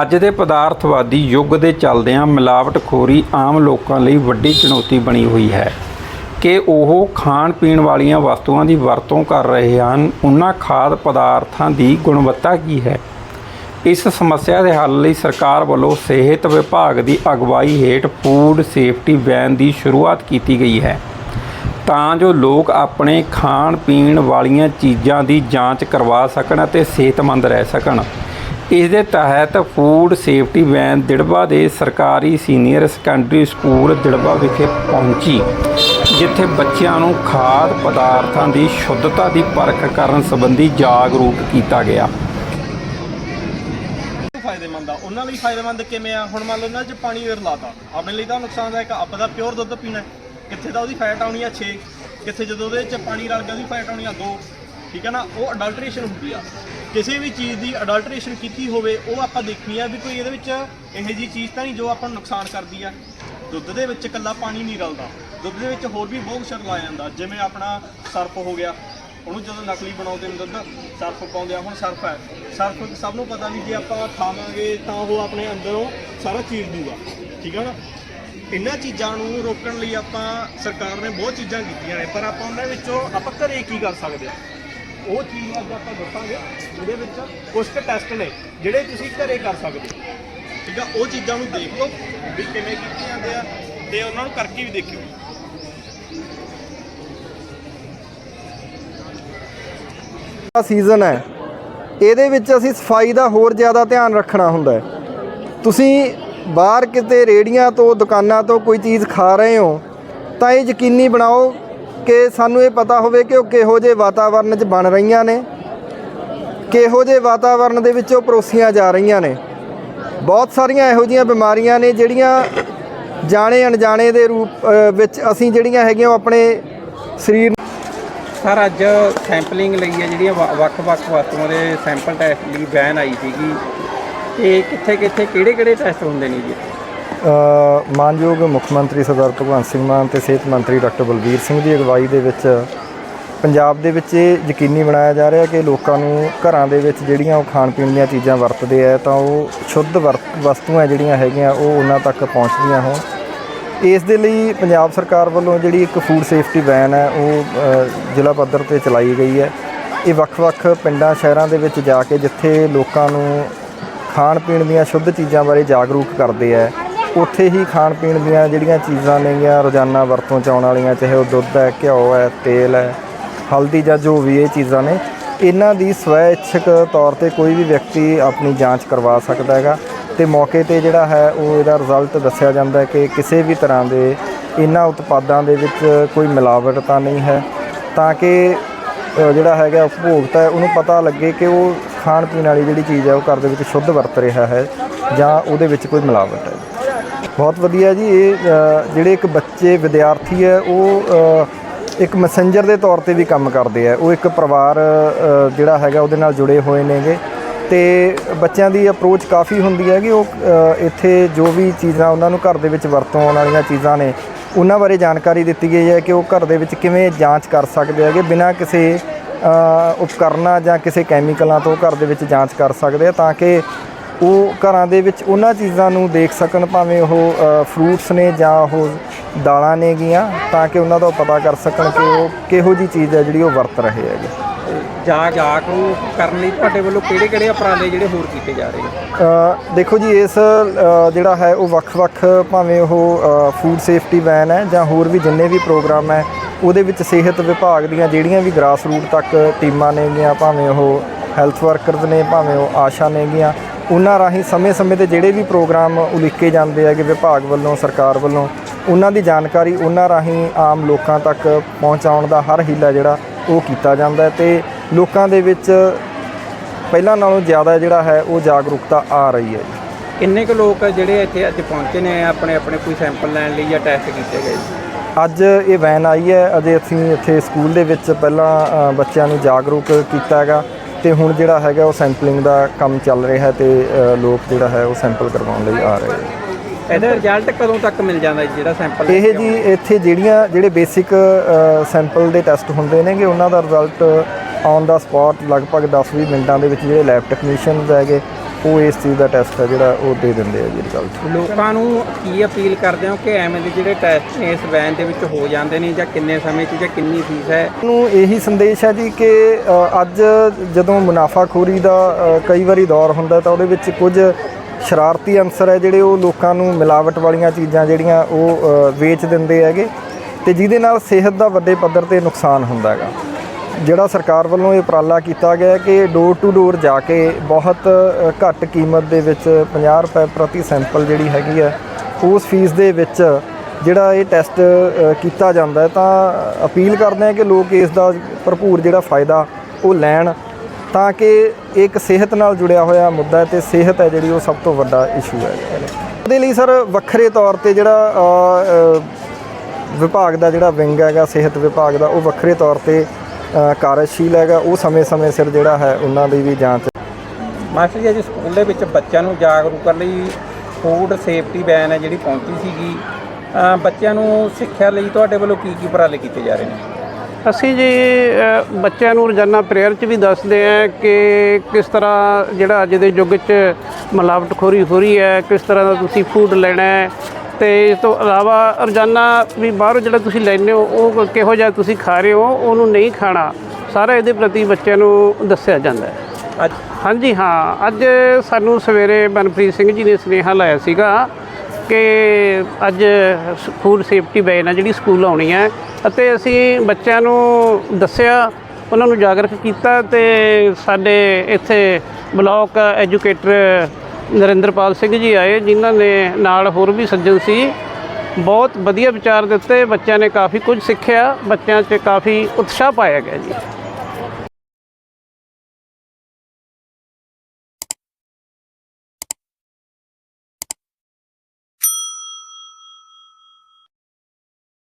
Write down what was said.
ਅੱਜ ਦੇ ਪਦਾਰਥਵਾਦੀ ਯੁੱਗ ਦੇ ਚੱਲਦਿਆਂ ਮਿਲਾਵਟਖੋਰੀ ਆਮ ਲੋਕਾਂ ਲਈ ਵੱਡੀ ਚੁਣੌਤੀ ਬਣੀ ਹੋਈ ਹੈ ਕਿ ਉਹ ਖਾਣ ਪੀਣ ਵਾਲੀਆਂ ਵਸਤੂਆਂ ਦੀ ਵਰਤੋਂ ਕਰ ਰਹੇ ਹਨ। ਉਹਨਾਂ ਖਾਦ ਪਦਾਰਥਾਂ ਦੀ ਗੁਣਵੱਤਾ ਕੀ ਹੈ? ਇਸ ਸਮੱਸਿਆ ਦੇ ਹੱਲ ਲਈ ਸਰਕਾਰ ਵੱਲੋਂ ਸਿਹਤ ਵਿਭਾਗ ਦੀ ਅਗਵਾਈ ਹੇਠ ਫੂਡ ਸੇਫਟੀ ਵੈਨ ਦੀ ਸ਼ੁਰੂਆਤ ਕੀਤੀ ਗਈ ਹੈ। ਤਾਂ ਜੋ ਲੋਕ ਆਪਣੇ ਖਾਣ ਪੀਣ ਵਾਲੀਆਂ ਚੀਜ਼ਾਂ ਦੀ ਜਾਂਚ ਕਰਵਾ ਸਕਣ ਅਤੇ ਸਿਹਤਮੰਦ ਰਹਿ ਸਕਣ। ਇਸ ਦੇ ਤਹਿਤ ਫੂਡ ਸੇਫਟੀ ਵੈਨ ਦਿੜਬਾ ਦੇ ਸਰਕਾਰੀ ਸੀਨੀਅਰ ਸੈਕੰਡਰੀ ਸਕੂਲ ਦਿੜਬਾ ਵਿਖੇ ਪਹੁੰਚੀ, ਜਿੱਥੇ ਬੱਚਿਆਂ ਨੂੰ ਖਾਦ ਪਦਾਰਥਾਂ ਦੀ ਸ਼ੁੱਧਤਾ ਦੀ ਪਰਖ ਕਰਨ ਸੰਬੰਧੀ ਜਾਗਰੂਕ ਕੀਤਾ ਗਿਆ। ਫਾਇਦੇਮੰਦ ਆ। ਉਹਨਾਂ ਲਈ ਫਾਇਦੇਮੰਦ ਕਿਵੇਂ ਆ? ਹੁਣ ਮੰਨ ਲਓ ਉਹਨਾਂ 'ਚ ਪਾਣੀ ਰਲਾਤਾ ਆਪਣੇ ਲਈ ਤਾਂ ਨੁਕਸਾਨਦਾਇਕ ਆਪਾਂ ਦਾ ਪਿਓਰ ਦੁੱਧ ਪੀਣਾ ਕਿੱਥੇ ਤਾਂ ਉਹਦੀ ਫੈਟ ਆਉਣੀ ਆ 6 ਕਿੱਥੇ ਜਦੋਂ ਉਹਦੇ 'ਚ ਪਾਣੀ ਰਲ ਗਿਆ ਉਹਦੀ ਫੈਟ ਆਉਣੀ ਆ 2 ਠੀਕ ਹੈ ਨਾ? ਉਹ ਅਡਲਟ੍ਰੇਸ਼ਨ ਹੁੰਦੀ ਆ। ਕਿਸੇ ਵੀ ਚੀਜ਼ ਦੀ ਅਡਲਟਰੇਸ਼ਨ ਕੀਤੀ ਹੋਵੇ, ਉਹ ਆਪਾਂ ਦੇਖਣੀ ਆ ਵੀ ਕੋਈ ਇਹਦੇ ਵਿੱਚ ਇਹੋ ਜੀ ਚੀਜ਼ ਤਾਂ ਨਹੀਂ ਜੋ ਆਪਾਂ ਨੂੰ ਨੁਕਸਾਨ ਕਰਦੀ ਆ। ਦੁੱਧ ਦੇ ਵਿੱਚ ਇਕੱਲਾ ਪਾਣੀ ਨਹੀਂ ਰਲਦਾ। ਦੁੱਧ ਦੇ ਵਿੱਚ ਹੋਰ ਵੀ ਬਹੁਤ ਕੁਛ ਲਾਇਆ ਜਾਂਦਾ। ਜਿਵੇਂ ਆਪਣਾ ਸਰਫ ਹੋ ਗਿਆ। ਉਹਨੂੰ ਜਦੋਂ ਨਕਲੀ ਬਣਾਉਂਦੇ ਨੇ ਦੁੱਧ, ਸਰਫ ਪਾਉਂਦੇ ਆ, ਹੁਣ ਸਰਫ ਹੈ। ਸਰਫ ਸਭ ਨੂੰ ਪਤਾ ਨਹੀਂ ਜੇ ਆਪਾਂ ਖਾਵਾਂਗੇ ਤਾਂ ਉਹ ਆਪਣੇ ਅੰਦਰੋਂ ਸਾਰਾ ਚੀਰ ਦੂਗਾ। ਠੀਕ ਹੈ ਨਾ? ਇਹਨਾਂ ਚੀਜ਼ਾਂ ਨੂੰ ਰੋਕਣ ਲਈ ਆਪਾਂ ਸਰਕਾਰ ਨੇ ਬਹੁਤ ਚੀਜ਼ਾਂ ਕੀਤੀਆਂ ਨੇ, ਪਰ ਆਪਾਂ ਉਹਨਾਂ ਵਿੱਚੋਂ ਆਪਾਂ ਘਰੇ ਕੀ ਕਰ ਸਕਦੇ ਆ? ਉਹ ਚੀਜ਼ ਅੱਜ ਆਪਾਂ ਦੱਸਾਂਗੇ ਜਿਹਦੇ ਵਿੱਚ ਕੁਝ ਕੁ ਟੈਸਟ ਨੇ ਜਿਹੜੇ ਤੁਸੀਂ ਘਰੇ ਕਰ ਸਕਦੇ ਹੋ। ਠੀਕ ਆ ਉਹ ਚੀਜ਼ਾਂ ਨੂੰ ਦੇਖ ਲਓ ਵੀ ਕਿਵੇਂ ਕੀਤੇ ਜਾਂਦੇ ਆ ਤੇ ਉਹਨਾਂ ਨੂੰ ਕਰਕੇ ਵੀ ਦੇਖਿਓ। ਦਾ ਸੀਜ਼ਨ ਹੈ। ਇਹਦੇ ਵਿੱਚ ਅਸੀਂ ਸਫ਼ਾਈ ਦਾ ਹੋਰ ਜ਼ਿਆਦਾ ਧਿਆਨ ਰੱਖਣਾ ਹੁੰਦਾ ਹੈ। ਤੁਸੀਂ ਬਾਹਰ ਕਿਤੇ ਰੇੜੀਆਂ ਤੋਂ ਦੁਕਾਨਾਂ ਤੋਂ ਕੋਈ ਚੀਜ਼ ਖਾ ਰਹੇ ਹੋ ਤਾਂ ਇਹ ਯਕੀਨੀ ਬਣਾਓ ਕਿ ਸਾਨੂੰ ਇਹ ਪਤਾ ਹੋਵੇ ਕਿ ਉਹ ਕਿਹੋ ਜਿਹੇ ਵਾਤਾਵਰਣ 'ਚ ਬਣ ਰਹੀਆਂ ਨੇ, ਕਿਹੋ ਜਿਹੇ ਵਾਤਾਵਰਣ ਦੇ ਵਿੱਚ ਉਹ ਪਰੋਸੀਆਂ ਜਾ ਰਹੀਆਂ ਨੇ। ਬਹੁਤ ਸਾਰੀਆਂ ਇਹੋ ਜਿਹੀਆਂ ਬਿਮਾਰੀਆਂ ਨੇ ਜਿਹੜੀਆਂ ਜਾਣੇ ਅਣਜਾਣੇ ਦੇ ਰੂਪ ਵਿੱਚ ਅਸੀਂ ਜਿਹੜੀਆਂ ਹੈਗੀਆਂ ਉਹ ਆਪਣੇ ਸਰੀਰ ਸਰ, ਅੱਜ ਸੈਂਪਲਿੰਗ ਲਈ ਹੈ ਜਿਹੜੀਆਂ ਵ- ਵੱਖ-ਵੱਖ ਵਸਤੂਆਂ ਦੇ ਸੈਂਪਲ ਟੈਸਟ ਲਈ ਬੈਨ ਆਈ ਸੀਗੀ। ਤੇ ਕਿੱਥੇ ਕਿੱਥੇ ਕਿਹੜੇ ਕਿਹੜੇ ਟੈਸਟ ਹੁੰਦੇ ਨੇ ਜੀ? ਮਾਨਯੋਗ ਮੁੱਖ ਮੰਤਰੀ ਸਰਦਾਰ ਭਗਵੰਤ ਸਿੰਘ ਮਾਨ ਤੇ ਸਿਹਤ ਮੰਤਰੀ ਡਾਕਟਰ ਬਲਬੀਰ ਸਿੰਘ ਦੀ ਅਗਵਾਈ ਦੇ ਵਿੱਚ ਪੰਜਾਬ ਦੇ ਵਿੱਚ ਇਹ ਯਕੀਨੀ ਬਣਾਇਆ ਜਾ ਰਿਹਾ ਕਿ ਲੋਕਾਂ ਨੂੰ ਘਰਾਂ ਦੇ ਵਿੱਚ ਜਿਹੜੀਆਂ ਉਹ ਖਾਣ ਪੀਣ ਦੀਆਂ ਚੀਜ਼ਾਂ ਵਰਤਦੇ ਆ ਤਾਂ ਉਹ ਸ਼ੁੱਧ ਵਰਤ- ਵਸਤੂਆਂ ਜਿਹੜੀਆਂ ਹੈਗੀਆਂ ਉਹ ਉਹਨਾਂ ਤੱਕ ਪਹੁੰਚਦੀਆਂ ਹੋਣ। ਇਸ ਦੇ ਲਈ ਪੰਜਾਬ ਸਰਕਾਰ ਵੱਲੋਂ ਜਿਹੜੀ ਇੱਕ ਫੂਡ ਸੇਫਟੀ ਵੈਨ ਹੈ, ਉਹ ਜ਼ਿਲ੍ਹਾ ਪੱਧਰ ਤੇ ਚਲਾਈ ਗਈ ਹੈ। ਇਹ ਵੱਖ-ਵੱਖ ਪਿੰਡਾਂ, ਸ਼ਹਿਰਾਂ ਦੇ ਵਿੱਚ ਜਾ ਕੇ ਜਿੱਥੇ ਲੋਕਾਂ ਨੂੰ ਖਾਣ ਪੀਣ ਦੀਆਂ ਸ਼ੁੱਧ ਚੀਜ਼ਾਂ ਬਾਰੇ ਜਾਗਰੂਕ ਕਰਦੇ ਆ। ਉੱਥੇ ਹੀ ਖਾਣ ਪੀਣ ਦੀਆਂ ਜਿਹੜੀਆਂ ਚੀਜ਼ਾਂ ਨੇਗੀਆਂ, ਰੋਜ਼ਾਨਾ ਵਰਤੋਂ ਚ ਆਉਣ ਵਾਲੀਆਂ, ਚਾਹੇ ਉਹ ਦੁੱਧ ਹੈ, ਘਿਓ ਹੈ, ਤੇਲ ਹੈ, ਹਲਦੀ ਜਾਂ ਜੋ ਵੀ ਇਹ ਚੀਜ਼ਾਂ ਨੇ, ਇਹਨਾਂ ਦੀ ਸਵੈ ਇੱਛਕ ਤੌਰ ਤੇ ਕੋਈ ਵੀ ਵਿਅਕਤੀ ਆਪਣੀ ਜਾਂਚ ਕਰਵਾ ਸਕਦਾ ਹੈਗਾ। ਤੇ ਮੌਕੇ ਤੇ ਜਿਹੜਾ ਹੈ, ਉਹ ਇਹਦਾ ਰਿਜ਼ਲਟ ਦੱਸਿਆ ਜਾਂਦਾ ਹੈ ਕਿ ਕਿਸੇ ਵੀ ਤਰ੍ਹਾਂ ਦੇ ਇਹਨਾਂ ਉਤਪਾਦਾਂ ਦੇ ਵਿੱਚ ਕੋਈ ਮਿਲਾਵਟ ਤਾਂ ਨਹੀਂ ਹੈ। ਤਾਂ ਕਿ ਜਿਹੜਾ ਹੈਗਾ ਉਪਭੋਗਤਾ ਹੈ, ਉਹਨੂੰ ਪਤਾ ਲੱਗੇ ਕਿ ਉਹ ਖਾਣ ਪੀਣ ਵਾਲੀ ਜਿਹੜੀ ਚੀਜ਼ ਹੈ, ਉਹ ਘਰ ਦੇ ਵਿੱਚ ਸ਼ੁੱਧ ਵਰਤ ਰਿਹਾ ਹੈ ਜਾਂ ਉਹਦੇ ਵਿੱਚ ਕੋਈ ਮਿਲਾਵਟ ਹੈ। ਬਹੁਤ ਵਧੀਆ ਜੀ, ਇਹ ਜਿਹੜੇ ਇੱਕ ਬੱਚੇ ਵਿਦਿਆਰਥੀ ਹੈ, ਉਹ ਇੱਕ ਮੈਸੇਂਜਰ ਦੇ ਤੌਰ ਤੇ ਵੀ ਕੰਮ ਕਰਦੇ ਆ। ਉਹ ਇੱਕ ਪਰਿਵਾਰ ਜਿਹੜਾ ਹੈਗਾ, ਉਹਦੇ ਨਾਲ ਜੁੜੇ ਹੋਏ ਨੇਗੇ। ਤੇ ਬੱਚਿਆਂ ਦੀ ਅਪਰੋਚ ਕਾਫੀ ਹੁੰਦੀ ਹੈ ਕਿ ਉਹ ਇੱਥੇ ਜੋ ਵੀ ਚੀਜ਼ਾਂ ਉਹਨਾਂ ਨੂੰ ਘਰ ਦੇ ਵਿੱਚ ਵਰਤੋਂ ਆਉਣ ਵਾਲੀਆਂ ਚੀਜ਼ਾਂ ਨੇ, ਉਹਨਾਂ ਬਾਰੇ ਜਾਣਕਾਰੀ ਦਿੱਤੀ ਗਈ ਹੈ ਕਿ ਉਹ ਘਰ ਦੇ ਵਿੱਚ ਕਿਵੇਂ ਜਾਂਚ ਕਰ ਸਕਦੇ ਹੈਗੇ, ਬਿਨਾਂ ਕਿਸੇ ਉਪਕਰਨਾਂ ਜਾਂ ਕਿਸੇ ਕੈਮੀਕਲਾਂ ਤੋਂ ਘਰ ਦੇ ਵਿੱਚ ਜਾਂਚ ਕਰ ਸਕਦੇ ਆ, ਤਾਂ ਕਿ ਉਹ ਘਰਾਂ ਦੇ ਵਿੱਚ ਉਹਨਾਂ ਚੀਜ਼ਾਂ ਨੂੰ ਦੇਖ ਸਕਣ ਭਾਵੇਂ ਉਹ ਫਰੂਟਸ ਨੇ ਜਾਂ ਉਹ ਦਾਲਾਂ ਨੇਗੀਆਂ ਤਾਂ ਕਿ ਉਹਨਾਂ ਦਾ ਪਤਾ ਕਰ ਸਕਣ ਕਿ ਉਹ ਕਿਹੋ ਜੀ ਚੀਜ਼ ਹੈ ਜਿਹੜੀ ਉਹ ਵਰਤ ਰਹੇ ਹੈਗੇ। ਜਾ ਜਾਗਰੂਕ ਕਰਨ ਲਈ ਤੁਹਾਡੇ ਵੱਲੋਂ ਕਿਹੜੇ ਕਿਹੜੇ ਉਪਰਾਲੇ ਜਿਹੜੇ ਹੋਰ ਕੀਤੇ ਜਾ ਰਹੇ ਨੇ? ਦੇਖੋ ਜੀ ਇਸ ਜਿਹੜਾ ਹੈ ਉਹ ਵੱਖ-ਵੱਖ ਭਾਵੇਂ ਉਹ ਫੂਡ ਸੇਫਟੀ ਵੈਨ ਹੈ ਜਾਂ ਹੋਰ ਵੀ ਜਿੰਨੇ ਵੀ ਪ੍ਰੋਗਰਾਮ ਹੈ ਉਹਦੇ ਵਿੱਚ ਸਿਹਤ ਵਿਭਾਗ ਦੀਆਂ ਜਿਹੜੀਆਂ ਵੀ ਗ੍ਰਾਸ ਰੂਟ ਤੱਕ ਟੀਮਾਂ ਨੇਗੀਆਂ ਭਾਵੇਂ ਉਹ ਹੈਲਥ ਵਰਕਰਸ ਨੇ ਭਾਵੇਂ ਉਹ ਆਸ਼ਾ ਨੇਗੀਆਂ ਉਹਨਾਂ ਰਾਹੀਂ ਸਮੇਂ-ਸਮੇਂ ਤੇ ਜਿਹੜੇ ਵੀ ਪ੍ਰੋਗਰਾਮ ਉਲੀਕੇ ਜਾਂਦੇ ਹੈਗੇ ਵਿਭਾਗ ਵੱਲੋਂ ਸਰਕਾਰ ਵੱਲੋਂ ਉਹਨਾਂ ਦੀ ਜਾਣਕਾਰੀ ਉਹਨਾਂ ਰਾਹੀਂ ਆਮ ਲੋਕਾਂ ਤੱਕ ਪਹੁੰਚਾਉਣ ਦਾ ਹਰ ਹੀਲਾ ਜਿਹੜਾ ਉਹ ਕੀਤਾ ਜਾਂਦਾ ਹੈ ਤੇ ਲੋਕਾਂ ਦੇ ਵਿੱਚ ਪਹਿਲਾਂ ਨਾਲੋਂ ਜ਼ਿਆਦਾ ਜਿਹੜਾ ਹੈ ਉਹ ਜਾਗਰੂਕਤਾ ਆ ਰਹੀ ਹੈ ਕਿੰਨੇ ਕੁ ਲੋਕ ਜਿਹੜੇ ਇੱਥੇ ਅੱਜ ਪਹੁੰਚੇ ਨੇ ਆਪਣੇ ਆਪਣੇ ਕੋਈ ਸੈਂਪਲ ਲੈਣ ਲਈ ਜਾਂ ਟੈਸਟ ਕੀਤੇ ਗਏ? ਅੱਜ ਇਹ ਵੈਨ ਆਈ ਹੈ ਅਜੇ ਅਸੀਂ ਇੱਥੇ ਸਕੂਲ ਦੇ ਵਿੱਚ ਪਹਿਲਾਂ ਬੱਚਿਆਂ ਨੂੰ ਜਾਗਰੂਕ ਕੀਤਾ ਹੈਗਾ। ਤੇ ਹੁਣ ਜਿਹੜਾ ਹੈਗਾ ਉਹ ਸੈਂਪਲਿੰਗ ਦਾ ਕੰਮ ਚੱਲ ਰਿਹਾ ਹੈ ਤੇ ਲੋਕ ਜਿਹੜਾ ਹੈ ਉਹ ਸੈਂਪਲ ਕਰਵਾਉਣ ਲਈ ਆ ਰਹੇ ਹੈ ਇਹਦਾ ਰਿਜ਼ਲਟ ਕਦੋਂ ਤੱਕ ਮਿਲ ਜਾਂਦਾ ਜਿਹੜਾ ਸੈਂਪਲ ਇਹ ਜੀ ਇੱਥੇ ਜਿਹੜੀਆਂ ਜਿਹੜੇ ਬੇਸਿਕ ਸੈਂਪਲ ਦੇ ਟੈਸਟ ਹੁੰਦੇ ਨੇਗੇ ਉਹਨਾਂ ਦਾ ਰਿਜ਼ਲਟ ਔਨ ਦਾ ਸਪੌਟ ਲਗਭਗ 10-20 ਮਿੰਟਾਂ ਦੇ ਵਿੱਚ ਜਿਹੜੇ ਲੈਬ ਟੈਕਨੀਸ਼ੀਅਨਸ ਹੈਗੇ ਉਹ ਇਸ ਚੀਜ਼ ਦਾ ਟੈਸਟ ਹੈ ਜਿਹੜਾ ਉਹ ਦੇ ਦਿੰਦੇ ਆ ਜੀ ਰਿਜ਼ਲਟ ਲੋਕਾਂ ਨੂੰ ਕੀ ਅਪੀਲ ਕਰਦੇ ਹੋ ਕਿ ਐਵੇਂ ਦੇ ਜਿਹੜੇ ਟੈਸਟ ਨੇ ਇਸ ਵੈਨ ਦੇ ਵਿੱਚ ਹੋ ਜਾਂਦੇ ਨੇ ਜਾਂ ਕਿੰਨੇ ਸਮੇਂ 'ਚ ਜਾਂ ਕਿੰਨੀ ਫੀਸ ਹੈ? ਨੂੰ ਇਹੀ ਸੰਦੇਸ਼ ਹੈ ਜੀ ਕਿ ਅ, ਅੱਜ ਜਦੋਂ ਮੁਨਾਫਾਖੋਰੀ ਦਾ ਅ, ਕਈ ਵਾਰੀ ਦੌਰ ਹੁੰਦਾ ਤਾਂ ਉਹਦੇ ਵਿੱਚ ਕੁਝ ਸ਼ਰਾਰਤੀ ਅੰਸਰ ਹੈ ਜਿਹੜੇ ਉਹ ਲੋਕਾਂ ਨੂੰ ਮਿਲਾਵਟ ਵਾਲੀਆਂ ਚੀਜ਼ਾਂ ਜਿਹੜੀਆਂ ਉਹ ਅ, ਵੇਚ ਦਿੰਦੇ ਹੈਗੇ ਤੇ ਜਿਹਦੇ ਨਾਲ ਸਿਹਤ ਦਾ ਵੱਡੇ ਪੱਧਰ ਤੇ ਨੁਕਸਾਨ ਹੁੰਦਾ ਹੈਗਾ। ਜਿਹੜਾ ਸਰਕਾਰ ਵੱਲੋਂ ਇਹ ਉਪਰਾਲਾ ਕੀਤਾ ਗਿਆ ਕਿ ਡੋਰ ਟੂ ਡੋਰ ਜਾ ਕੇ ਬਹੁਤ ਘੱਟ ਕੀਮਤ ਦੇ ਵਿੱਚ 50 ਰੁਪਏ ਪ੍ਰਤੀ ਸੈਂਪਲ ਜਿਹੜੀ ਹੈਗੀ ਹੈ, ਉਸ ਫੀਸ ਦੇ ਵਿੱਚ ਜਿਹੜਾ ਇਹ ਟੈਸਟ ਕੀਤਾ ਜਾਂਦਾ ਤਾਂ ਅਪੀਲ ਕਰਦੇ ਹਾਂ ਕਿ ਲੋਕ ਇਸ ਦਾ ਭਰਪੂਰ ਜਿਹੜਾ ਫਾਇਦਾ ਉਹ ਲੈਣ ਤਾਂ ਕਿ ਇਹ ਇੱਕ ਸਿਹਤ ਨਾਲ ਜੁੜਿਆ ਹੋਇਆ ਮੁੱਦਾ ਹੈ ਤੇ ਸਿਹਤ ਹੈ ਜਿਹੜੀ ਉਹ ਸਭ ਤੋਂ ਵੱਡਾ ਇਸ਼ੂ ਹੈ। ਉਹਦੇ ਲਈ ਸਰ ਵੱਖਰੇ ਤੌਰ ਤੇ ਜਿਹੜਾ ਵਿਭਾਗ ਦਾ ਜਿਹੜਾ ਵਿੰਗ ਹੈਗਾ, ਸਿਹਤ ਵਿਭਾਗ ਦਾ, ਉਹ ਵੱਖਰੇ ਤੌਰ ਤੇ ਕਾਰਜਸ਼ੀਲ ਹੈਗਾ ਉਹ ਸਮੇਂ-ਸਮੇਂ ਸਿਰ ਜਿਹੜਾ ਹੈ ਉਹਨਾਂ ਦੀ ਵੀ ਜਾਂਚ। ਮਾਸਟਰ ਜੀ ਅੱਜ ਸਕੂਲ ਦੇ ਵਿੱਚ ਬੱਚਿਆਂ ਨੂੰ ਜਾਗਰੂਕ ਕਰਨ ਲਈ ਫੂਡ ਸੇਫਟੀ ਵੈਨ ਹੈ ਜਿਹੜੀ ਪਹੁੰਚੀ ਸੀਗੀ। ਅ, ਬੱਚਿਆਂ ਨੂੰ ਸਿੱਖਿਆ ਲਈ ਤੁਹਾਡੇ ਵੱਲੋਂ ਕੀ ਕੀ ਉਪਰਾਲੇ ਕੀਤੇ ਜਾ ਰਹੇ ਨੇ? ਅਸੀਂ ਜੀ ਬੱਚਿਆਂ ਨੂੰ ਰੋਜ਼ਾਨਾ ਪ੍ਰੇਅਰ 'ਚ ਵੀ ਦੱਸਦੇ ਹਾਂ ਕਿ ਕਿਸ ਤਰ੍ਹਾਂ ਜਿਹੜਾ ਅੱਜ ਦੇ ਯੁੱਗ 'ਚ ਮਿਲਾਵਟਖੋਰੀ ਹੋ ਰਹੀ ਹੈ ਕਿਸ ਤਰ੍ਹਾਂ ਦਾ ਤੁਸੀਂ ਫੂਡ ਲੈਣਾ ਹੈ ਤੇ ਇਸ ਤੋਂ ਇਲਾਵਾ ਰੋਜ਼ਾਨਾ ਵੀ ਬਾਹਰੋਂ ਜਿਹੜਾ ਤੁਸੀਂ ਲੈਂਦੇ ਹੋ ਉਹ ਕਿਹੋ ਜਿਹਾ ਤੁਸੀਂ ਖਾ ਰਹੇ ਹੋ ਉਹਨੂੰ ਨਹੀਂ ਖਾਣਾ ਸਾਰਾ ਇਹਦੇ ਪ੍ਰਤੀ ਬੱਚਿਆਂ ਨੂੰ ਦੱਸਿਆ ਜਾਂਦਾ ਹੈ। ਅੱਜ? ਹਾਂਜੀ ਹਾਂ ਅੱਜ ਸਾਨੂੰ ਸਵੇਰੇ ਮਨਪ੍ਰੀਤ ਸਿੰਘ ਜੀ ਨੇ ਸੁਨੇਹਾ ਲਾਇਆ ਸੀਗਾ ਕਿ ਅੱਜ ਫੂਡ ਸੇਫਟੀ ਵੈਨ ਆ ਜਿਹੜੀ ਸਕੂਲ ਆਉਣੀ ਹੈ ਅਤੇ ਅਸੀਂ ਬੱਚਿਆਂ ਨੂੰ ਦੱਸਿਆ ਉਹਨਾਂ ਨੂੰ ਜਾਗਰੂਕ ਕੀਤਾ ਤੇ ਸਾਡੇ ਇੱਥੇ ਬਲਾਕ ਐਜੂਕੇਟਰ ਨਰਿੰਦਰਪਾਲ ਸਿੰਘ ਜੀ ਆਏ, ਜਿਨ੍ਹਾਂ ਨੇ ਨਾਲ ਹੋਰ ਵੀ ਸੱਜਣ ਸੀ। ਬਹੁਤ ਵਧੀਆ ਵਿਚਾਰ ਦਿੱਤੇ, ਬੱਚਿਆਂ ਨੇ ਕਾਫੀ ਕੁਝ ਸਿੱਖਿਆ, ਬੱਚਿਆਂ 'ਚ ਕਾਫੀ ਉਤਸ਼ਾਹ ਪਾਇਆ ਗਿਆ ਜੀ।